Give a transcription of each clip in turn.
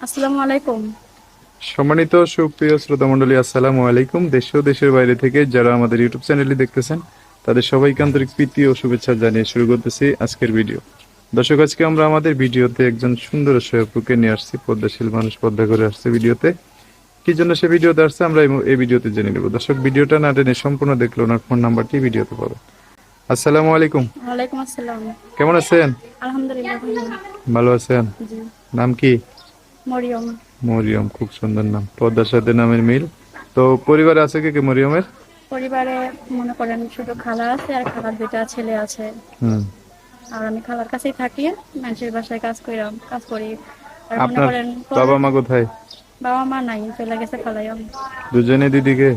আসসালামু আলাইকুম। সম্মানিত সুপ্রিয় শ্রোতা মন্ডলী আসসালামু আলাইকুম। দেশ ও দেশের বাইরে থেকে যারা আমাদের ইউটিউব চ্যানেলটি দেখতেছেন তাদের সবাইকে আন্তরিক প্রীতি ও শুভেচ্ছা জানিয়ে শুরু করতেছি আজকের ভিডিও। দর্শক আজকে আমরা আমাদের ভিডিওতে একজন সুন্দর সহাপুকে নিয়ে আসছি পদ্মাশীল মানুষ পদ্মা করে আসছে ভিডিওতে। কি জন্য সে ভিডিওতে আসছে আমরা এই- ভিডিওতে জেনে নেব। দর্শক ভিডিওটা না টেনে সম্পূর্ণ দেখলে ওনার ফোন নাম্বারটি ভিডিওতে পাবে। আসসালামু আলাইকুম। ওয়ালাইকুম আসসালাম। কেমন আছেন? আলহামদুলিল্লাহ ভালো। আছেন? নাম কি? মরিয়ম। মরিয়ম খুব সুন্দর নাম। পদ্মার সাথে নামের মিল। তো পরিবারে আছে কে কে মরিয়মের? পরিবারে মনে করেন শুধু খালা আছে আর খালার দুইটা ছেলে আছে। আর আমি খালার কাছেই থাকি মানুষের বাসায় কাজ করিলাম কাজ করি। আর মনে করেন বাবা মা কোথায়? বাবা মা নাই চলে গেছে খালাই দুজনে দিদিকে?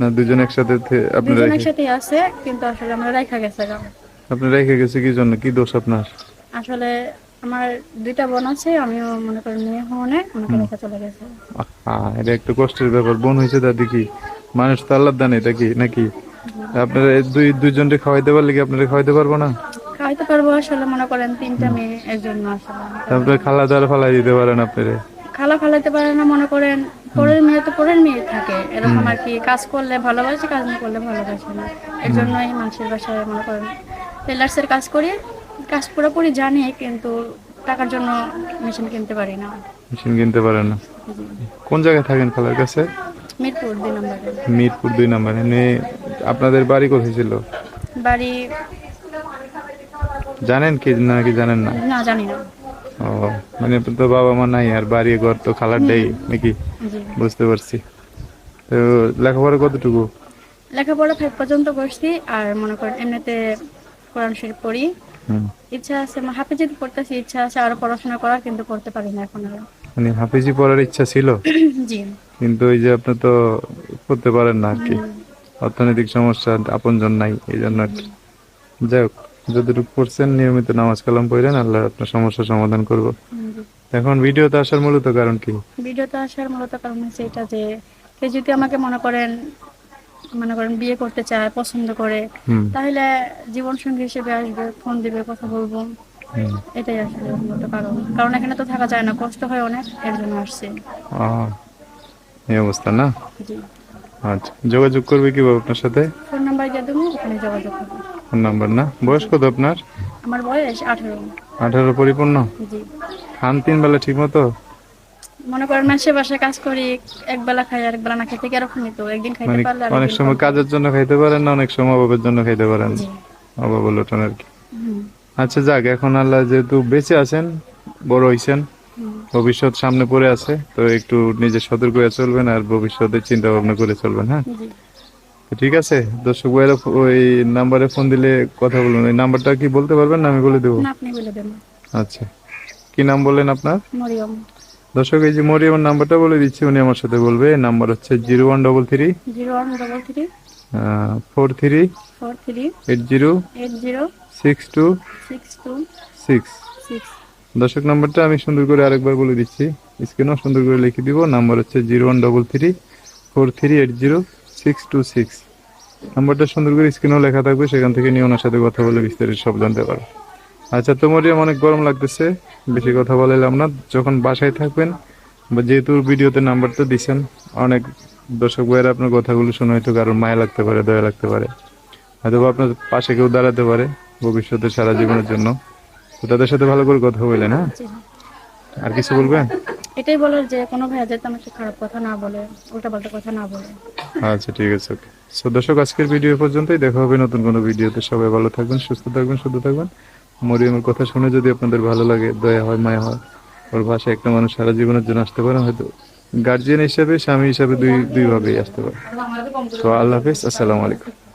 না দুজন একসাথে আপনারা দুজন একসাথে আছে কিন্তু আসলে আমরা রাখা গেছে। আপনি রেখে গেছে কি জন্য? কি দোষ আপনার? আসলে আমার দুইটা বোন আছে আমিও মনে করেন মেয়ে হনে আমাকে রেখে চলে গেছে। এটা একটু কষ্টের ব্যাপার। বোন হয়েছে দাদি কি মানুষ তো আল্লাহ দান এটা কি নাকি? আপনারা দুই দুইজনকে খাওয়াইতে পারলে কি আপনারা খাওয়াইতে পারব না? খাইতে পারব আসলে মনে করেন তিনটা মেয়ে এর জন্য আসলে তারপরে খালা দ্বারা ফালাই দিতে পারেন আপনারা। খালা ফালাইতে পারে না মনে করেন পরের মেয়ে তো পরের মেয়ে থাকে। এরকম আর কি কাজ করলে ভালোবাসে কাজ না করলে ভালোবাসে না। এর জন্যই মানুষের বাসায় মনে করেন টেলার্সের কাজ করি কাজ পুরোপুরি জানি কিন্তু টাকার জন্য মেশিন কিনতে পারি না। মেশিন কিনতে পারেন না। কোন জায়গায় থাকেন খালার কাছে? মিরপুর দুই নম্বরে। মিরপুর দুই নম্বর। এনে আপনাদের বাড়ি কোথায় ছিল? বাড়ি জানেন কি না কি জানেন না? না জানি না। ও মানে তো বাবা মা নাই আর বাড়ি ঘর তো খালার দেই নাকি? বুঝতে পারছি। তো লেখাপড়া কতটুকু? লেখাপড়া ফাইভ পর্যন্ত করছি আর মনে করেন এমনিতে কোরআন শরীফ পড়ি। ইচ্ছা আছে আমার হাফিজিত পড়তেছি ইচ্ছা আছে আরও পড়াশোনা করার কিন্তু করতে পারি না এখন আর। মানে হাফিজি পড়ার ইচ্ছা ছিল? জি। কিন্তু ওই যে আপনি তো করতে পারেন না আর কি। অর্থনৈতিক সমস্যা আপনজন নাই এই জন্য আর কি। যাই হোক যতটুকু পড়ছেন নিয়মিত নামাজ কালাম পড়েন আল্লাহ আপনার সমস্যার সমাধান করব। এখন ভিডিওতে আসার মূলত কারণ কি? ভিডিওতে আসার মূলত কারণ হচ্ছে এটা যে যদি আমাকে মনে করেন মনে করেন বিয়ে করতে চায় পছন্দ করে তাহলে জীবন সঙ্গী হিসেবে আসবে ফোন দিবে কথা বলব। এটাই আসলে মূলত কারণ। কারণ এখানে তো থাকা যায় না কষ্ট হয় অনেক এর জন্য আসছে। এই অবস্থা না? আচ্ছা যোগাযোগ করবে কীভাবে আপনার সাথে? ফোন নাম্বার দিয়ে দেবো ওখানে যোগাযোগ করব। ফোন নাম্বার না? বয়স কত আপনার? আমার বয়স আঠেরো। আঠারো পরিপূর্ণ? জি। খান তিন বেলা ঠিক মতো? মনে করেন মাসে বাসায় কাজ করি এক বেলা খাই আর এক বেলা না খেতে কিরকমই তো একদিন খাইতে পারলে অনেক সময় কাজের জন্য খাইতে পারেন না অনেক সময় অভাবের জন্য খাইতে পারেন। অভাব লোটন আর কি। আচ্ছা যাক এখন আল্লাহ যেহেতু বেঁচে আছেন বড় হইছেন ভবিষ্যৎ সামনে পড়ে আছে তো একটু নিজে সতর্ক হয়ে চলবেন আর ভবিষ্যতে চিন্তা ভাবনা করে চলবেন হ্যাঁ? ঠিক আছে দর্শক ভাইয়েরা ওই নাম্বারে ফোন দিলে কথা বলুন। ওই নাম্বারটা কি বলতে পারবেন না আমি বলে দেবো? আচ্ছা। কি নাম বললেন আপনার? মরিয়ম। দর্শক এই যে মরিয়মের নাম্বারটা বলে দিচ্ছি উনি আমার সাথে বলবে। নাম্বার হচ্ছে zero one double three. Zero one double three. Four three. Four three. Eight zero. Eight zero. Six two. Six two. Six. Six দর্শক নাম্বারটা আমি সুন্দর করে আরেকবার বলে দিচ্ছি। স্ক্রিনও সুন্দর করে লিখে দিব। নাম্বার হচ্ছে zero one double three. Four three eight zero. Six two six. নাম্বারটা সুন্দর করে স্ক্রিনেও লেখা থাকবে। সেখান থেকে নিয়ে ওনার সাথে কথা বলে বিস্তারিত সব জানতে পারো আচ্ছা তোমারই অনেক গরম লাগতেছে। বেশি কথা বলাইলাম না। যখন বাসায় থাকবেন বা যেহেতু ভিডিওতে নাম্বার তো দিচ্ছেন অনেক দর্শক ভাইয়েরা আপনার কথাগুলো শুনে হয়তো কারোর মায়া লাগতে পারে দয়া লাগতে পারে। হয়তো আপনার পাশে কেউ দাঁড়াতে পারে ভবিষ্যতে সারা জীবনের জন্য। তো তাদের সাথে ভালো করে কথা বললেন হ্যাঁ? আর কিছু বলবেন? এটাই বলার যে কোনো ভাইয়া যাতে আমাকে খারাপ কথা না বলে উল্টা পাল্টা কথা না বলে। আচ্ছা ঠিক আছে ওকে। সো দর্শক আজকের ভিডিও পর্যন্তই। দেখা হবে নতুন কোনো ভিডিওতে। সবাই ভালো থাকবেন সুস্থ থাকবেন শুধু থাকবেন। মরিয়মের কথা শুনে যদি আপনাদের ভালো লাগে দয়া হয় মায়া হয় ওর ভাষায় একটা মানুষ সারা জীবনের জন্য আসতে পারে হয়তো গার্জিয়ান হিসাবে স্বামী হিসাবে দুই দুইভাবেই আসতে পারে। তো আল্লাহ হাফিজ আসসালামু আলাইকুম।